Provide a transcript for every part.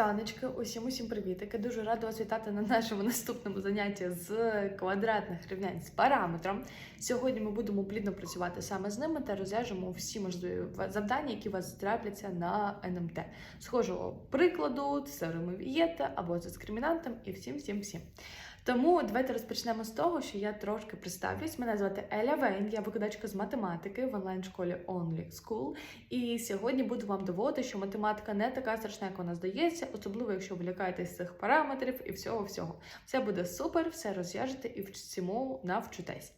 Оксаночки, усім усім привітики. Дуже рада вас вітати на нашому наступному занятті з квадратних рівнянь з параметром. Сьогодні ми будемо плідно працювати саме з ними та розв'яжемо всі можливі завдання, які у вас трапляться на НМТ. Схожого прикладу, це Вієта або з дискримінантом і всім всім всім. Тому давайте розпочнемо з того, що я трошки представлюсь. Мене звати Еля Вейн, я викладачка з математики в онлайн-школі Only School. І сьогодні буду вам доводити, що математика не така страшна, як вона здається, особливо якщо ви лякаєтесь цих параметрів і всього-всього. Все буде супер, все розв'яжете і всьому навчитесь.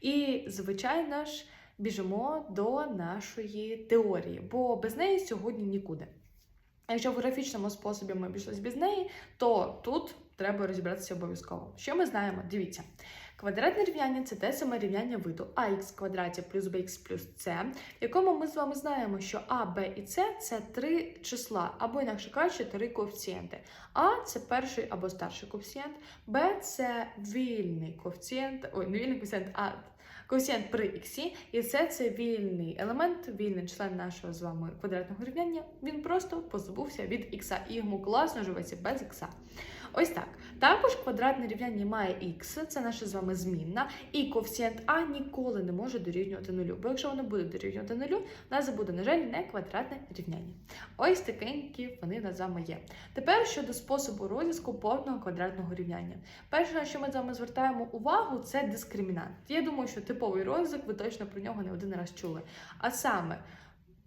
І, звичайно ж, біжимо до нашої теорії, бо без неї сьогодні нікуди. Якщо в графічному способі ми обійшлися без неї, то тут треба розібратися обов'язково. Що ми знаємо? Дивіться. Квадратне рівняння це те саме рівняння виду ax квадраті плюс bx плюс c, в якому ми з вами знаємо, що а, b і c це три числа, або інакше кажучи, три коефіцієнти. А це перший або старший коефіцієнт, Б це вільний коефіцієнт, ой, не вільний коефіцієнт, а коефіцієнт при х, і це це вільний елемент, вільний член нашого з вами квадратного рівняння. Він просто позбувся від х, і йому класно живеться без х. Ось так. Також квадратне рівняння має х, це наша з вами змінна, і коефіцієнт а ніколи не може дорівнювати нулю. Бо якщо воно буде дорівнювати нулю, у нас буде, на жаль, не квадратне рівняння. Ось такенькі вони на з вами є. Тепер щодо способу розв'язку повного квадратного рівняння. Перше, на що ми з вами звертаємо увагу, це дискримінант. Я думаю, що типовий розв'язок, ви точно про нього не один раз чули. А саме.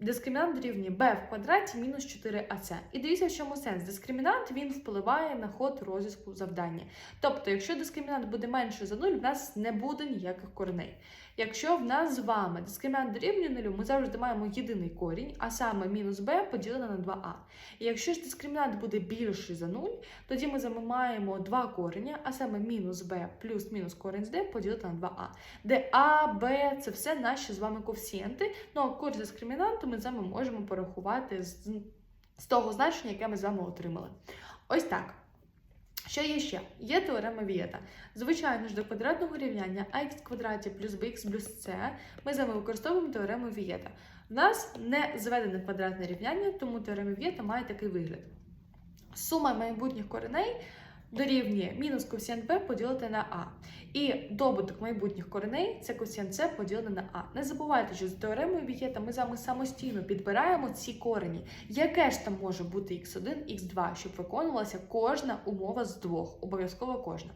Дискримінант дорівнює b в квадраті мінус 4ac. І дивіться, в чому сенс. Дискримінант він впливає на ход розв'язку завдання. Тобто, якщо дискримінант буде менше за 0, в нас не буде ніяких кореней. Якщо в нас з вами дискримінант дорівнює 0, ми завжди маємо єдиний корінь, а саме мінус b поділене на 2а. І якщо ж дискримінант буде більший за 0, тоді ми маємо два корення, а саме мінус b плюс мінус корінь з d поділити на 2а. Де а, b – це все наші з вами коефіцієнти. Ну а курс дискримінанту ми з вами можемо порахувати з, з того значення, яке ми з вами отримали. Ось так. Що є ще? Є теорема Вієта. Звичайно ж, до квадратного рівняння ах в квадраті плюс bx плюс c ми з вами використовуємо теорему Вієта. В нас не зведене квадратне рівняння, тому теорема Вієта має такий вигляд. Сума майбутніх кореней дорівнює мінус коефіцієнт b поділити на а. І добуток майбутніх кореней це коефіцієнт c поділене на а. Не забувайте, що з теоремою Вієта ми з вами самостійно підбираємо ці корені. Яке ж там може бути x1, x2, щоб виконувалася кожна умова з двох, обов'язково кожна.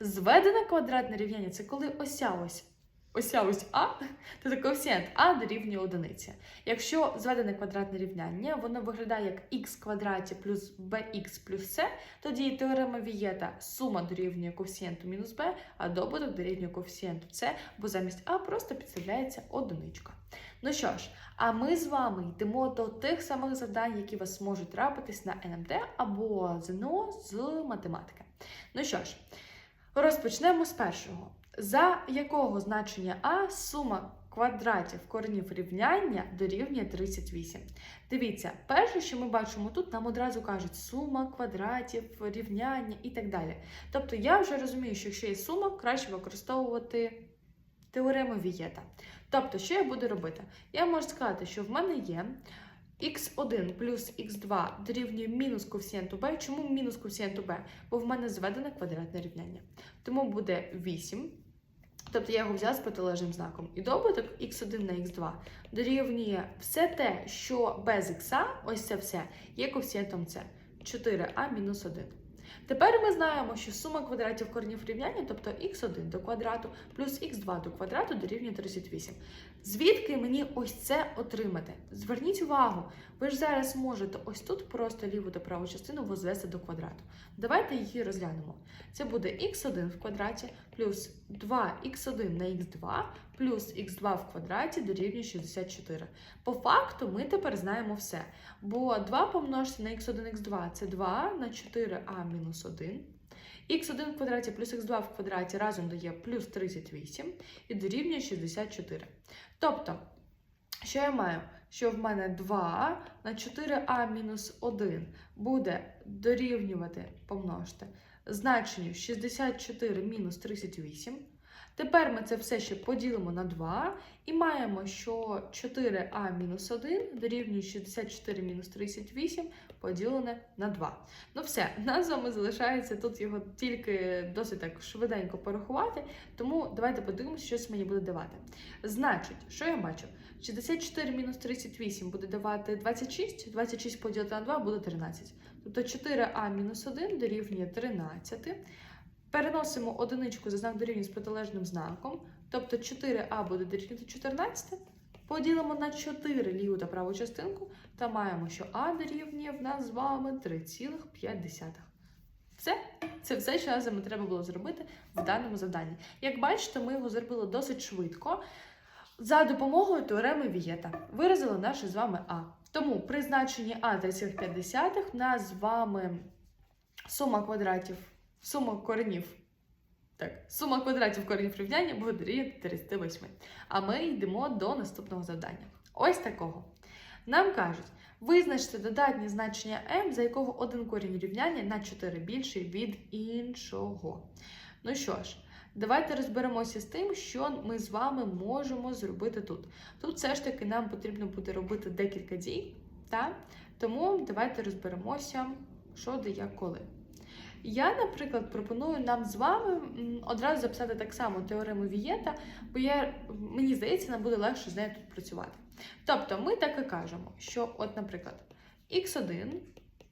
Зведене квадратне рівняння це коли ося ось. Ося ось А, то це коефіцієнт А дорівнює одиниці. Якщо зведене квадратне рівняння, воно виглядає як х квадраті плюс bx плюс c, тоді теорема Вієта сума дорівнює коефіцієнту мінус b, а добуток дорівнює коефіцієнту c, бо замість А просто підставляється одиничка. Ну що ж, а ми з вами йдемо до тих самих завдань, які вас можуть трапитись на НМТ або ЗНО з математики. Ну що ж, розпочнемо з першого. За якого значення А сума квадратів коренів рівняння дорівнює 38. Дивіться, перше, що ми бачимо тут, нам одразу кажуть сума квадратів, рівняння і так далі. Тобто я вже розумію, що якщо є сума, краще використовувати теорему Вієта. Тобто, що я буду робити? Я можу сказати, що в мене є x1 плюс x2 дорівнює мінус коефіцієнту b. Чому мінус коефіцієнту b? Бо в мене зведене квадратне рівняння. Тому буде 8. Тобто я його взяла з протилежним знаком. І добуток x1 на x2 дорівнює все те, що без х, ось це все, є коефіцієнтом c. 4а мінус 1. Тепер ми знаємо, що сума квадратів коренів рівняння, тобто х1 до квадрату плюс х2 до квадрату дорівнює 38. Звідки мені ось це отримати? Зверніть увагу, ви ж зараз можете ось тут просто ліву та праву частину возвести до квадрату. Давайте її розглянемо. Це буде х1 в квадраті плюс 2х1 на х2 плюс х2 в квадраті дорівнює 64. По факту ми тепер знаємо все. Бо 2 помножити на х1 х2 це 2 на 4а мінус 1. х1 в квадраті плюс х2 в квадраті разом дає плюс 38 і дорівнює 64. Тобто, що я маю? Що в мене 2 на 4а мінус 1 буде дорівнювати, помножити, значенню 64 мінус 38. Тепер ми це все ще поділимо на 2 і маємо, що 4а мінус 1 дорівнює 64 мінус 38 поділене на 2. Ну все, нас з вами залишається тут його тільки досить так швиденько порахувати, тому давайте подивимося, що це мені буде давати. Значить, що я бачу? 64 мінус 38 буде давати 26, 26 поділити на 2 буде 13. Тобто 4а мінус 1 дорівнює 13. Переносимо одиничку за знак дорівнює з протилежним знаком. Тобто 4а буде дорівнювати 14. Поділимо на 4 ліву та праву частинку та маємо, що а дорівнює в нас з вами 3,5. Все, це все, що нам треба було зробити в даному завданні. Як бачите, ми його зробили досить швидко. За допомогою теореми Вієта виразили наше з вами А. Тому при значенні А 3,5 в нас з вами сума квадратів, сума коренів. Так, сума квадратів коренів рівняння буде дорівнювати 38. А ми йдемо до наступного завдання. Ось такого. Нам кажуть, визначте додатні значення m, за якого один корінь рівняння на 4 більший від іншого. Ну що ж, давайте розберемося з тим, що ми з вами можемо зробити тут. Тут все ж таки нам потрібно буде робити декілька дій, так? тому давайте розберемося, що де як коли. Я, наприклад, пропоную нам з вами одразу записати так само теорему Вієта, бо я, мені здається, нам буде легше з нею тут працювати. Тобто ми так і кажемо, що, от, наприклад, x1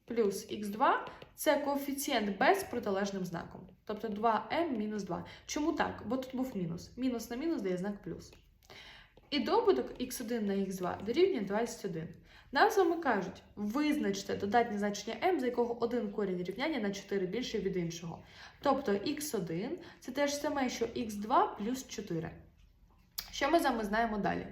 плюс x2 це коефіцієнт без протилежним знаком. Тобто 2m мінус 2. Чому так? Бо тут був мінус. Мінус на мінус дає знак плюс. І добуток x1 на x2 дорівнює 21. Нам з вами кажуть, визначте додатнє значення m, за якого один корінь рівняння на 4 більше від іншого. Тобто x1 це те ж саме, що x2 плюс 4. Що ми з вами знаємо далі?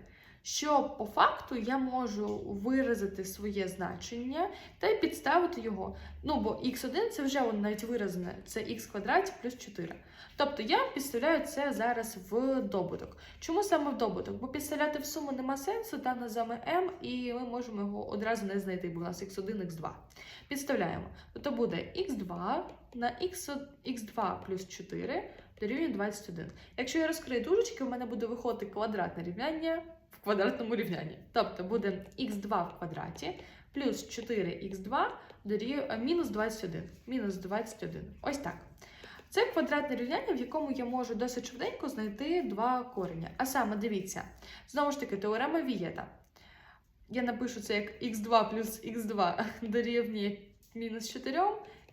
Що по факту я можу виразити своє значення та підставити його. Ну, бо x1 це вже воно навіть виразене, це x квадраті плюс 4. Тобто я підставляю це зараз в добуток. Чому саме в добуток? Бо підставляти в суму нема сенсу, там на зами m, і ми можемо його одразу не знайти, бо у нас x1, x2. Підставляємо. Тобто буде x2 на x, x2 плюс 4 дорівнює 21. Якщо я розкрию дужечки, в мене буде виходити квадратне рівняння в квадратному рівнянні. Тобто буде x2 в квадраті плюс 4х2 дорівнює мінус 21. Мінус 21. Ось так. Це квадратне рівняння, в якому я можу досить швиденько знайти два корення. А саме, дивіться, знову ж таки, теорема Вієта. Я напишу це як x2 плюс x2 дорівнює мінус 4,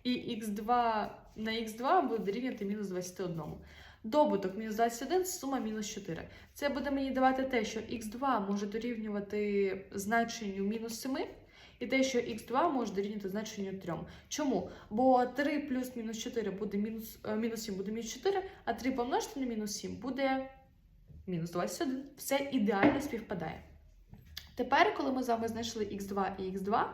і x2 на x2 буде дорівнювати мінус 21. Добуток мінус 21, сума мінус 4. Це буде мені давати те, що x2 може дорівнювати значенню мінус 7, і те, що x2 може дорівнювати значенню 3. Чому? Бо 3 плюс мінус 4 буде мінус, е, мінус 7 буде мінус 4, а 3 помножити на мінус 7 буде мінус 21. Все ідеально співпадає. Тепер, коли ми з вами знайшли x2 і x2,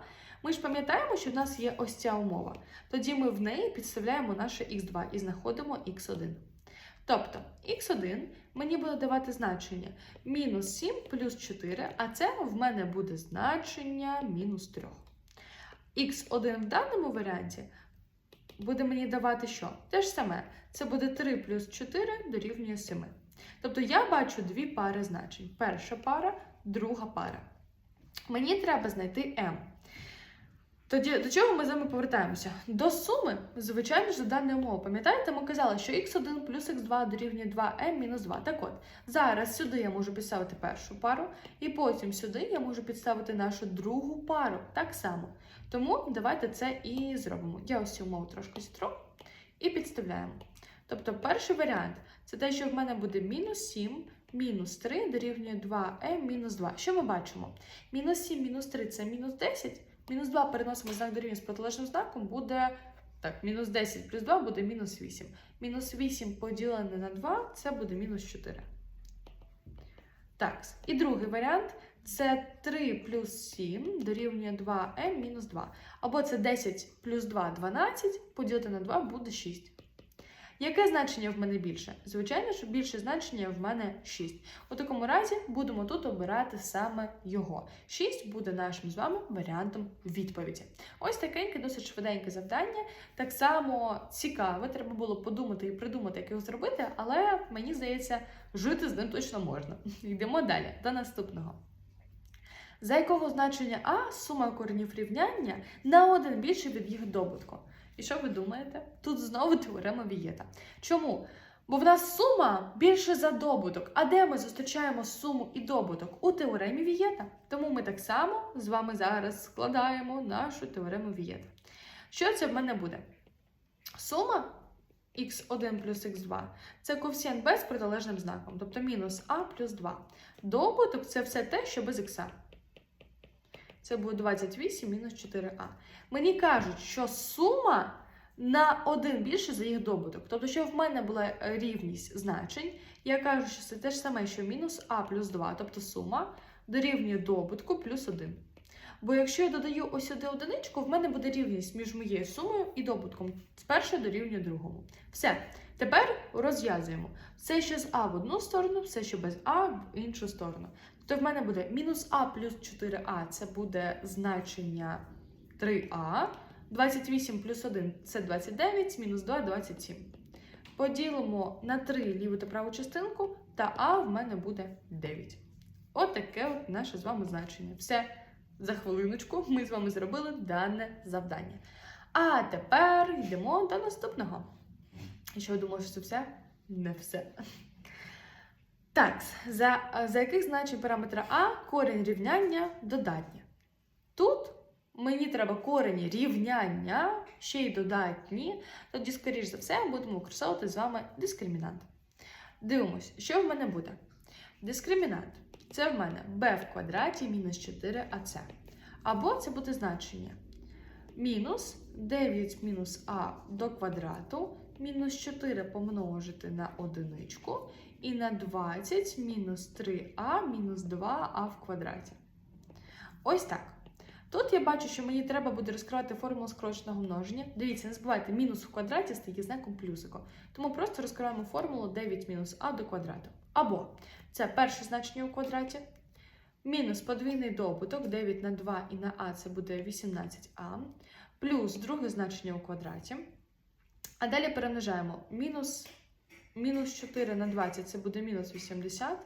ми ж пам'ятаємо, що в нас є ось ця умова. Тоді ми в неї підставляємо наше x2 і знаходимо x1. Тобто x1 мені буде давати значення мінус 7 плюс 4, а це в мене буде значення мінус 3. x1 в даному варіанті буде мені давати що? Те ж саме. Це буде 3 плюс 4 дорівнює 7. Тобто я бачу дві пари значень. Перша пара, друга пара. Мені треба знайти m. Тоді до чого ми з вами повертаємося? До суми, звичайно ж, за даною умовою. Пам'ятаєте, ми казали, що x1 плюс x2 дорівнює 2m мінус 2. Так от, зараз сюди я можу підставити першу пару, і потім сюди я можу підставити нашу другу пару. Так само. Тому давайте це і зробимо. Я ось цю умову трошки зітру і підставляємо. Тобто, перший варіант це те, що в мене буде мінус 7. Мінус 3 дорівнює 2m мінус 2. Що ми бачимо? Мінус 7, мінус 3 це мінус 10. Мінус 2 переносимо знак дорівнює з протилежним знаком, буде так, мінус 10 плюс 2 буде мінус 8. Мінус 8 поділене на 2 це буде мінус 4. Так, і другий варіант це 3 плюс 7 дорівнює 2m мінус 2. Або це 10 плюс 2 12, поділити на 2 буде 6. Яке значення в мене більше? Звичайно, що більше значення в мене 6. У такому разі будемо тут обирати саме його. 6 буде нашим з вами варіантом відповіді. Ось такеньке, досить швиденьке завдання. Так само цікаве, треба було подумати і придумати, як його зробити, але мені здається, жити з ним точно можна. Йдемо далі до наступного. За якого значення А сума коренів рівняння на один більше від їх добутку. І що ви думаєте? Тут знову теорема Вієта. Чому? Бо в нас сума більше за добуток. А де ми зустрічаємо суму і добуток? У теоремі Вієта. Тому ми так само з вами зараз складаємо нашу теорему Вієта. Що це в мене буде? Сума x1 плюс x2 це коефіцієнт b з протилежним знаком, тобто мінус а плюс 2. Добуток це все те, що без х. Це буде 28 мінус 4а. Мені кажуть, що сума на один більше за їх добуток. Тобто, що в мене була рівність значень, я кажу, що це те ж саме, що мінус а плюс 2, тобто сума дорівнює добутку плюс 1. Бо якщо я додаю ось сюди одиничку, в мене буде рівність між моєю сумою і добутком. З першої дорівнює другому. Все. Тепер розв'язуємо. Все, що з А в одну сторону, все, що без А в іншу сторону. Тобто в мене буде мінус А плюс 4А це буде значення 3А. 28 плюс 1 це 29, мінус 2 27. Поділимо на 3 ліву та праву частинку, та А в мене буде 9. От от наше з вами значення. Все, за хвилиночку ми з вами зробили дане завдання. А тепер йдемо до наступного. І що ви думаєте, що це все? Не все. Так, за, за яких значень параметра А корінь рівняння додатнє. Тут мені треба корені рівняння, ще й додатні, тоді, скоріш за все, будемо використовувати з вами дискримінант. Дивимось, що в мене буде. Дискримінант це в мене b в квадраті мінус 4ac. Або це буде значення мінус 9 мінус а до квадрату, мінус 4 помножити на одиничку, і на 20 мінус 3а мінус 2а в квадраті. Ось так. Тут я бачу, що мені треба буде розкривати формулу скороченого множення. Дивіться, не забувайте, мінус в квадраті стає знаком плюсику. Тому просто розкриваємо формулу 9 мінус а до квадрату. Або це перше значення у квадраті. Мінус подвійний добуток 9 на 2 і на а це буде 18а. Плюс друге значення у квадраті. А далі перемножаємо мінус, мінус 4 на 20 це буде мінус 80.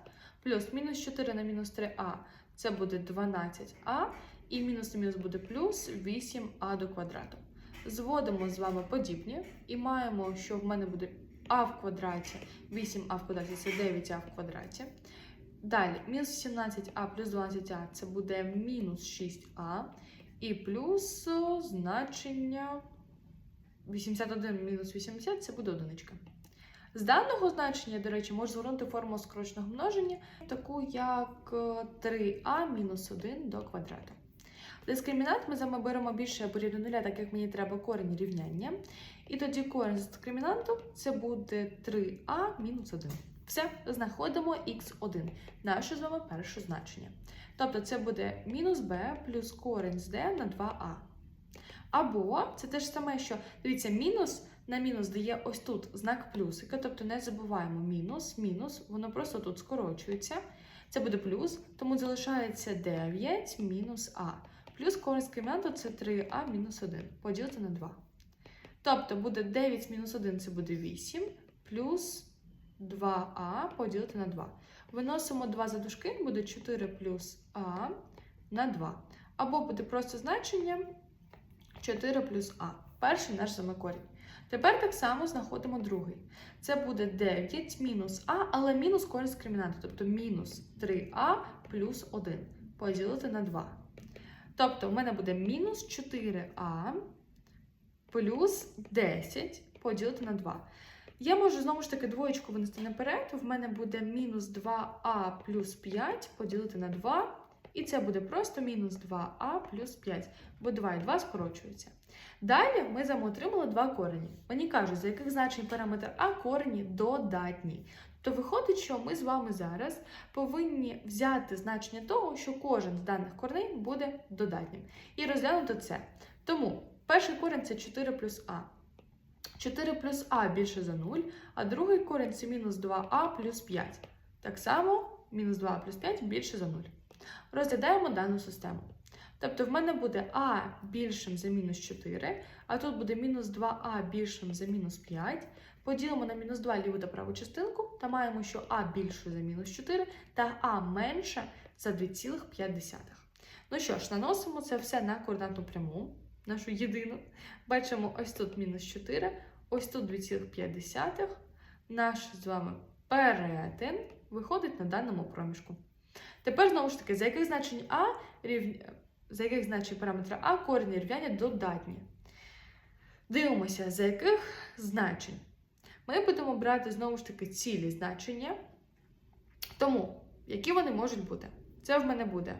Плюс мінус 4 на мінус 3а це буде 12а. І мінус на мінус буде плюс 8а до квадрату. Зводимо з вами подібні і маємо, що в мене буде а в квадраті, 8а в квадраті це 9а в квадраті. Далі, мінус 17а плюс 12а це буде мінус 6а. І плюс значення 81 мінус 80 це буде одиничка. З даного значення, до речі, можна звернути формулу скороченого множення, таку як 3а мінус 1 до квадрату. Дискримінант ми з вами беремо більше або рівно нуля, так як мені треба корінь рівняння. І тоді корінь з дискримінанту це буде 3а мінус 1. Все, знаходимо х1, наше з вами перше значення. Тобто це буде мінус b плюс корінь з d на 2а. Або це те ж саме, що дивіться, мінус на мінус дає ось тут знак плюсика, тобто не забуваємо мінус, мінус, воно просто тут скорочується. Це буде плюс, тому залишається 9 мінус а. Плюс корінь з це 3а мінус 1. Поділити на 2. Тобто буде 9 мінус 1 це буде 8, плюс 2а поділити на 2. Виносимо 2 за дужки, буде 4 плюс а на 2. Або буде просто значення 4 плюс а. Перший наш самокорінь. Тепер так само знаходимо другий. Це буде 9 мінус а, але мінус з кримінанту, тобто мінус 3а плюс 1 поділити на 2. Тобто, в мене буде мінус 4а плюс 10 поділити на 2. Я можу знову ж таки двоєчку винести наперед. В мене буде мінус 2а плюс 5 поділити на 2. І це буде просто мінус 2а плюс 5, бо 2 і 2 скорочуються. Далі ми з два корені. Мені кажуть, за яких значень параметр А корені додатні. То виходить, що ми з вами зараз повинні взяти значення того, що кожен з даних кореней буде додатнім. І розглянути це. Тому перший корінь це 4 плюс А. 4 плюс а більше за 0, а другий корінь це мінус 2а плюс 5. Так само мінус 2 плюс 5 більше за 0. Розглядаємо дану систему. Тобто в мене буде а більшим за мінус 4, а тут буде мінус 2а більшим за мінус 5. Поділимо на мінус 2 ліву та праву частинку, та маємо, що а більше за мінус 4 та а менше за 2,5. Ну що ж, наносимо це все на координатну пряму, нашу єдину. Бачимо, ось тут мінус 4, ось тут 2,5. Наш з вами перетин виходить на даному проміжку. Тепер, знову ж таки, за яких значень А рівня... за яких значень параметра А корені рівняння додатні. Дивимося, за яких значень. Ми будемо брати знову ж таки цілі значення. Тому, які вони можуть бути? Це в мене буде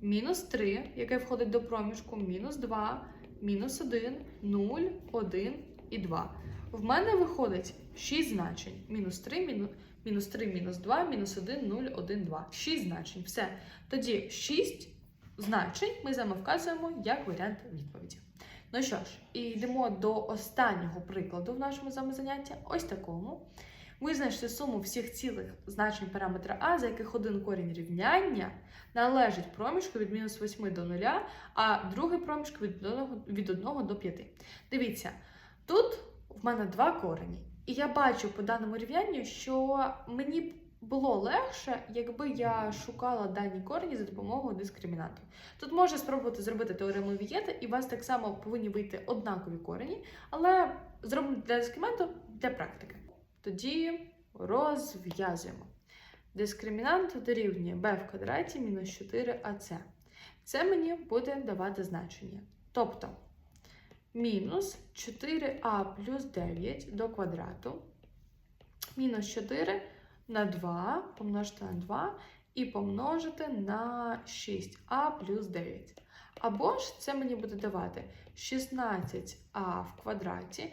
мінус 3, яке входить до проміжку, мінус 2, мінус 1, 0, 1 і 2. В мене виходить 6 значень. Мінус 3, мінус, мінус 3, мінус 2, мінус 1, 0, 1, 2. 6 значень. Все. Тоді 6 значень ми з вами вказуємо як варіант відповіді. Ну що ж, і йдемо до останнього прикладу в нашому з вами. Ось такому. Ми знайшли суму всіх цілих значень параметра А, за яких один корінь рівняння належить проміжку від мінус 8 до 0, а другий проміжку від 1 до 5. Дивіться, тут в мене два корені. І я бачу по даному рівнянню, що мені було легше, якби я шукала дані корені за допомогою дискримінанту. Тут можна спробувати зробити теорему Вієта, і у вас так само повинні вийти однакові корені, але зробимо для дискримінанту для практики. Тоді розв'язуємо. Дискримінант дорівнює b в квадраті мінус 4ac. Це мені буде давати значення. Тобто мінус 4а плюс 9 до квадрату, мінус 4 на 2 помножити на 2 і помножити на 6а плюс 9. Або ж це мені буде давати 16а в квадраті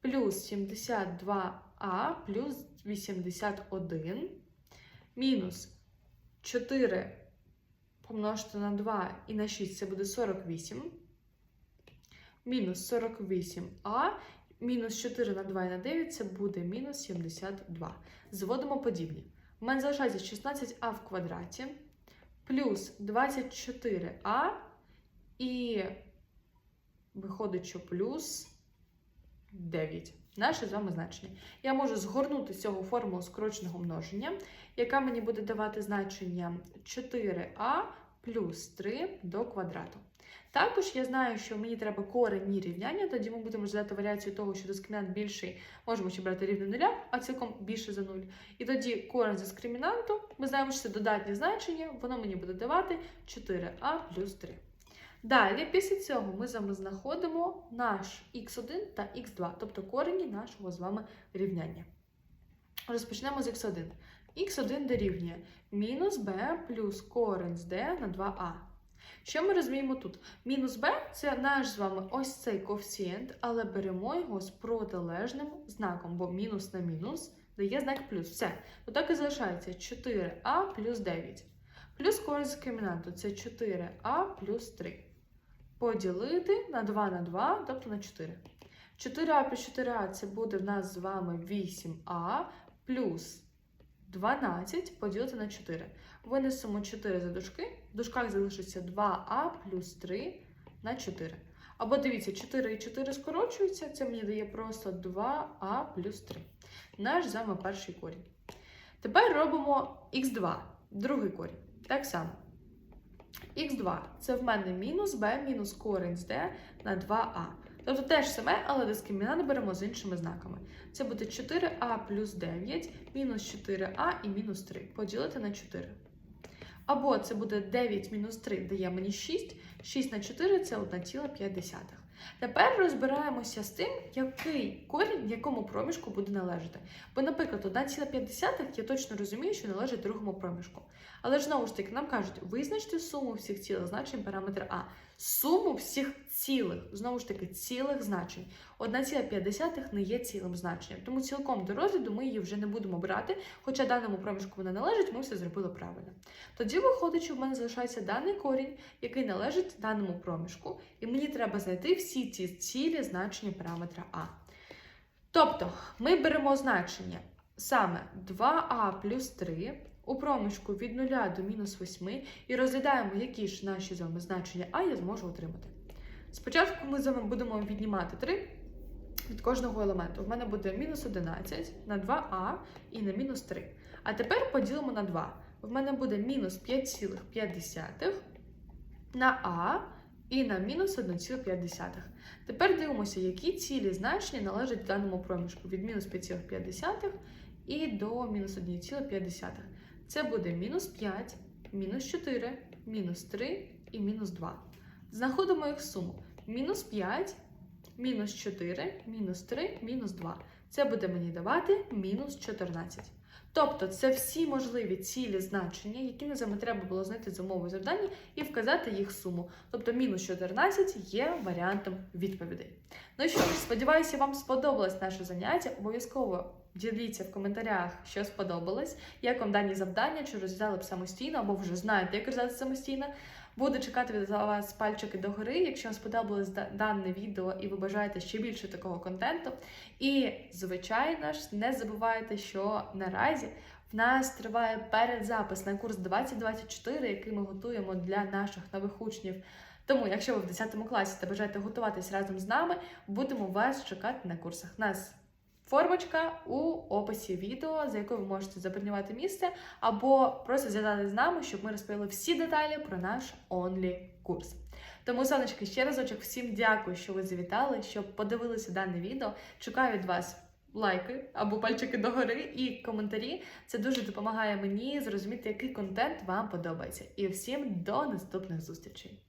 плюс 72а плюс 81 мінус 4 помножити на 2 і на 6 це буде 48. Мінус 48а, мінус 4 на 2 і на 9 це буде мінус 72. Зводимо подібні. У мене залишається 16а в квадраті плюс 24а і виходить, що плюс 9. Наше з вами значення. Я можу згорнути з цього формулу скороченого множення, яка мені буде давати значення 4а плюс 3 до квадрату. Також я знаю, що мені треба корені рівняння, тоді ми будемо розглядати варіацію того, що дискримінант більший, можемо ще брати рівне нуля, а цілком більше за 0. І тоді корень з дискримінанту, ми знаємо, що це додатнє значення, воно мені буде давати 4а плюс 3. Далі, після цього, ми з вами знаходимо наш х1 та х2, тобто корені нашого з вами рівняння. Розпочнемо з х1. Х1 дорівнює мінус b плюс корень з d на 2а. Що ми розуміємо тут? Мінус b це наш з вами ось цей коефіцієнт, але беремо його з протилежним знаком, бо мінус на мінус дає знак плюс. Все. Отак і залишається 4а плюс 9. Плюс корень з дискримінанту це 4а плюс 3 поділити на 2 на 2, тобто на 4. 4а плюс 4а це буде в нас з вами 8а плюс 12 поділити на 4. Винесемо 4 за дужки. В дужках залишиться 2а плюс 3 на 4. Або дивіться, 4 і 4 скорочуються, це мені дає просто 2а плюс 3. Наш з перший корінь. Тепер робимо х2, другий корінь. Так само. Х2 це в мене мінус b мінус корінь з d на 2а. Тобто теж саме, але дискримінант беремо з іншими знаками. Це буде 4а плюс 9, мінус 4а і мінус 3. Поділити на 4. Або це буде 9 мінус 3 дає мені 6, 6 на 4 це 1,5. Тепер розбираємося з тим, який корінь якому проміжку буде належати. Бо, наприклад, 1,5 я точно розумію, що належить другому проміжку. Але ж знову ж таки, нам кажуть, визначте суму всіх цілих значень параметра А. Суму всіх цілих, знову ж таки, цілих значень. 1,5 не є цілим значенням. Тому цілком до розгляду ми її вже не будемо брати, хоча даному проміжку вона належить, ми все зробили правильно. Тоді виходить, що в мене залишається даний корінь, який належить даному проміжку, і мені треба знайти всі ці цілі значення параметра А. Тобто ми беремо значення саме 2а плюс 3 у проміжку від 0 до мінус 8 і розглядаємо, які ж наші з вами значення А я зможу отримати. Спочатку ми з вами будемо віднімати 3 від кожного елементу. У мене буде мінус 11 на 2а і на мінус 3. А тепер поділимо на 2. В мене буде мінус 5,5 на а і на мінус 1,5. Тепер дивимося, які цілі значення належать даному проміжку від мінус 5,5 і до мінус 1,5. Це буде мінус 5, мінус 4, мінус 3 і мінус 2. Знаходимо їх суму. Мінус 5, мінус 4, мінус 3, мінус 2. Це буде мені давати мінус 14. Тобто це всі можливі цілі значення, які нам треба було знайти з умовою завдання і вказати їх суму. Тобто мінус 14 є варіантом відповідей. Ну що ж, сподіваюся, вам сподобалось наше заняття. Обов'язково діліться в коментарях, що сподобалось, як вам дані завдання, чи розв'язали б самостійно, або вже знаєте, як розв'язати самостійно. Буду чекати від вас пальчики догори, якщо вам сподобалось дане відео і ви бажаєте ще більше такого контенту. І, звичайно ж, не забувайте, що наразі в нас триває передзапис на курс 2024, який ми готуємо для наших нових учнів. Тому, якщо ви в 10 класі та бажаєте готуватись разом з нами, будемо вас чекати на курсах. Нас формочка у описі відео, за якою ви можете забронювати місце, або просто зв'язати з нами, щоб ми розповіли всі деталі про наш онлі курс. Тому, сонечки, ще разочок всім дякую, що ви завітали, що подивилися дане відео. Чекаю від вас лайки або пальчики догори і коментарі. Це дуже допомагає мені зрозуміти, який контент вам подобається. І всім до наступних зустрічей!